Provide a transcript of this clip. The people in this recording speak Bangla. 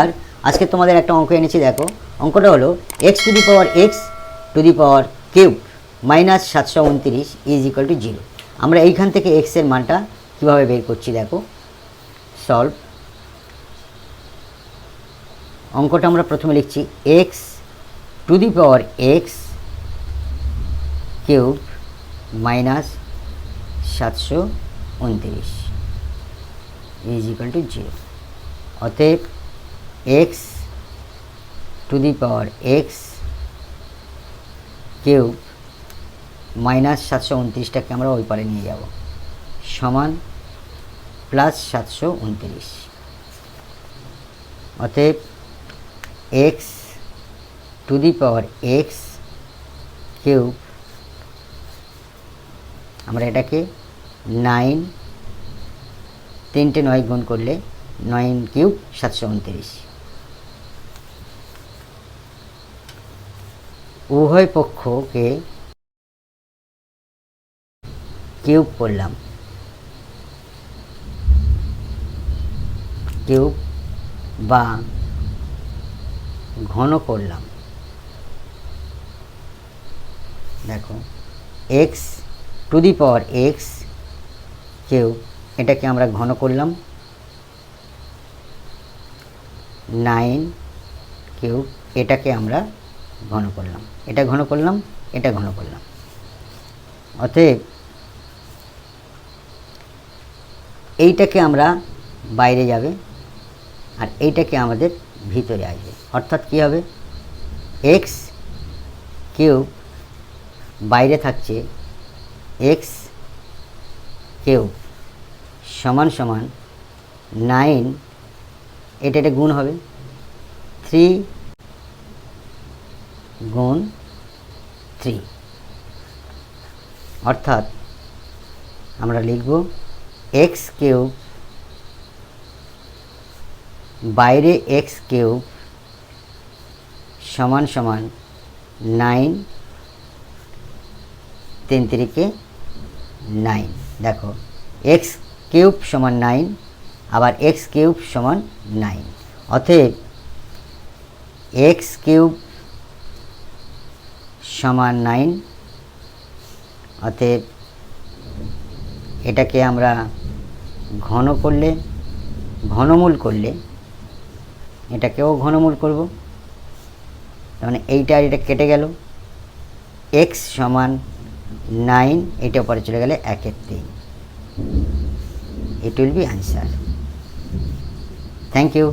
আর আজকে তোমাদের একটা অঙ্ক এনেছি, দেখো। অঙ্কটা হলো x to the power x to the power cube minus সাতশো উনত্রিশ ইজ ইকুয়াল টু জিরো আমরা এইখান থেকে এক্সের মানটা কীভাবে বের করছি, দেখো। সলভ অঙ্কটা আমরা প্রথমে লিখছি x to the power x cube minus সাতশো উনত্রিশ ইজ ইকুয়াল টু জিরো অতএব x to the power x cube minus সাতশো উনত্রিশটাকে আমরা ওই পারে নিয়ে যাব। সমান প্লাস সাতশো উনত্রিশ। অতএব x to the power x cube আমরা এটাকে নাইন তিনটে নয় গুণ করলে নাইন কিউব সাতশো উনত্রিশ। উভয় পক্ষকে কিউব করলাম কিউব বা ঘন করলাম। দেখো x to the power x cube, এটাকে আমরা ঘন করলাম। নাইন কিউব, এটাকে আমরা ঘন করলাম। এটা ঘন করলাম, এটা ঘন করলাম। অতএব এইটাকে আমরা বাইরে যাবে আর এইটাকে আমাদের ভিতরে আসবে। অর্থাৎ কী হবে? এক্স কিউব বাইরে থাকছে এক্স কিউব সমান সমান নাইন এটা এটা গুণ হবে। থ্রি গুণ থ্রি অর্থাৎ আমরা লিখব এক্স কিউব বাইরে এক্স কিউব সমান সমান নাইন তিন নাইন দেখো এক্স কিউব সমান নাইন আবার এক্স কিউব সমান নাইন অতএব এক্স কিউব সমান নাইন। অতএব এটাকে আমরা ঘন করলে, ঘনমূল করলে, এটাকেও ঘনমূল করব। মানে এইটা আর এটা কেটে গেল। এক্স সমান নাইন, এটা পরে চলে গেলে একের তিন। It will be answer thank you